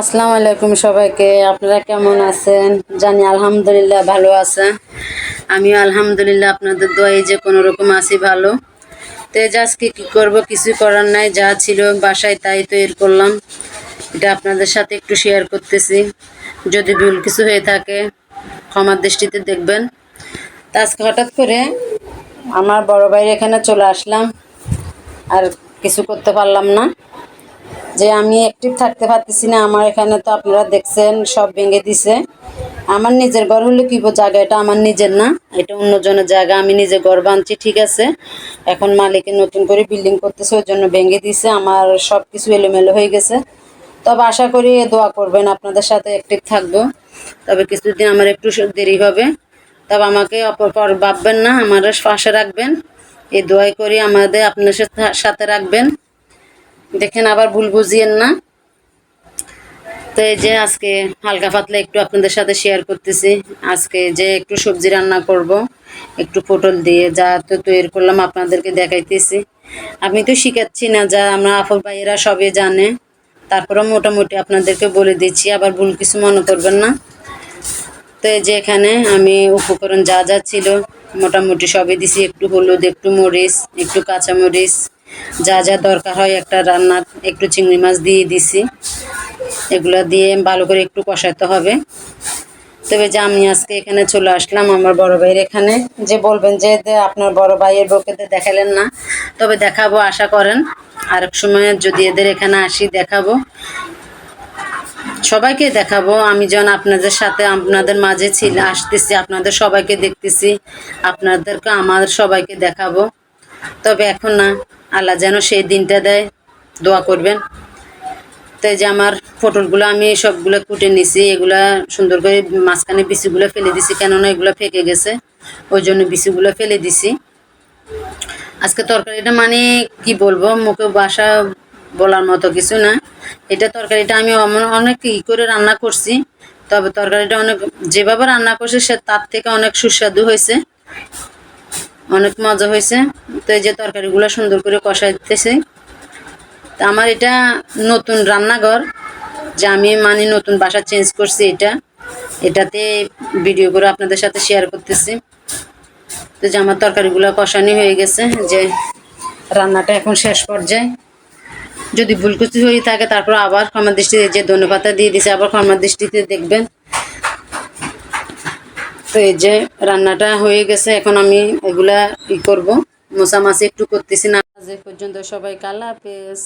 আসসালামু আলাইকুম সবাইকে, আপনারা কেমন আছেন? জানি আলহামদুলিল্লাহ ভালো আছে আমিও আলহামদুলিল্লাহ আপনাদের দোয়াই যে কোনো রকম আছি ভালো। তো আজকে কী করব, কিছু করার নাই, যা ছিল বাসায় তাই তৈরি করলাম। এটা আপনাদের সাথে একটু শেয়ার করতেছি। যদি ভুল কিছু হয়ে থাকে ক্ষমার দৃষ্টিতে দেখবেন। তা আজকে হঠাৎ করে আমার বড় ভাইয়ের এখানে চলে আসলাম। আর কিছু করতে পারলাম না। যে আমি অ্যাক্টিভ থাকতে পারতেছি না, আমার এখানে তো আপনারা দেখছেন, সব ভেঙে দিছে। আমার নিজের ঘর হলে কি জায়গা এটা আমার নিজের না, এটা অন্যজনের জায়গা, আমি নিজে ঘর বানছি ঠিক আছে? এখন মালিকের নতুন করে বিল্ডিং করতেছে, ওই জন্য ভেঙে দিছে, আমার সব কিছু এলোমেলো হয়ে গেছে। তবে আশা করি দোয়া করবেন, আপনাদের সাথে অ্যাক্টিভ থাকব। তবে কিছুদিন আমার একটু দেরি হবে। তবে আমাকে অপর পর ভাববেন না, আমার পাশে রাখবেন। এই দোয়াই করি আমাদের আপনার সাথে রাখবেন। দেখেন আবার ভুল বুঝিয়েন না। তো এই যে আজকে হালকা পাতলা একটু আপনাদের সাথে শেয়ার করতেছি। আজকে যে একটু সবজি রান্না করব, একটু পটল দিয়ে যা তো তৈরি করলাম আপনাদেরকে দেখাইতেছি। আমি তো শিখাচ্ছি না, যা আমরা আফর ভাইয়েরা সবে জানে। তারপরে মোটামুটি আপনাদেরকে বলে দিচ্ছি, আবার ভুল কিছু মনে করবেন না। তো এই যে এখানে আমি উপকরণ যা যা ছিল, মোটামুটি সবই দিছি, একটু হলুদ, একটু মরিচ, একটু কাঁচামরিচ যা যা দরকার হয় একটা রান্নার একটু চিংড়ি মাছ দিয়ে দিছি। এগুলো দিয়ে ভালো করে একটু কষাতে হবে। তবে যে আমি আজকে এখানে চলে আসলাম আমার বড় ভাইয়ের এখানে। যে বলবেন যে আপনার বড় ভাইয়ের বউকে দেখালেন না। তবে দেখাবো, আশা করেন। আরেক সময় যদি এদের এখানে আসি, দেখাবো। সবাইকে দেখাবো। আমি যখন আপনাদের সাথে, আপনাদের মাঝে ছিল, আসতেছি, আপনাদের সবাইকে দেখতেছি। আপনাদেরকে আমাদের সবাইকে দেখাবো। তবে এখন না আল্লাহ যেন সেই দিনটা দেয়, দোয়া করবেন। তো এই যে আমার পটলগুলো আমি সবগুলো কুটে নিছি, এগুলা সুন্দর করে মাঝখানে বিচিগুলো ফেলে দিছি, কেননা এগুলো ফেকে গেছে, ওই জন্য বিচিগুলো ফেলে দিছি। আজকে তরকারিটা মানে কি বলব, মুখে বাসা বলার মতো কিছু না। এটা তরকারিটা আমি অনেক ই করে রান্না করছি, তবে তরকারিটা অনেক, যেভাবে রান্না করছি সে তার থেকে অনেক সুস্বাদু হয়েছে। অনেক মজা হয়েছে। তো এই যে তরকারিগুলো সুন্দর করে কষাই দিতেছি। আমার এটা নতুন রান্নাঘর, যে আমি মানে নতুন বাসা চেঞ্জ করছি এটা। এটাতে ভিডিও করে আপনাদের সাথে শেয়ার করতেছি। তো যে আমার তরকারিগুলো কষানি হয়ে গেছে, যে রান্নাটা এখন শেষ পর্যায়ে। যদি ভুল কিছু হয়ে থাকে, তারপর আবার ক্ষমার দৃষ্টিতে যে ধনেপাতা দিয়ে দিছে আবার ক্ষমার দৃষ্টিতে দেখবেন। তো এই যে রান্নাটা হয়ে গেছে, এখন আমি এগুলা ই করব। মশা মাছি একটু করতেছি না আজ পর্যন্ত সবাই কালা হাফেজ।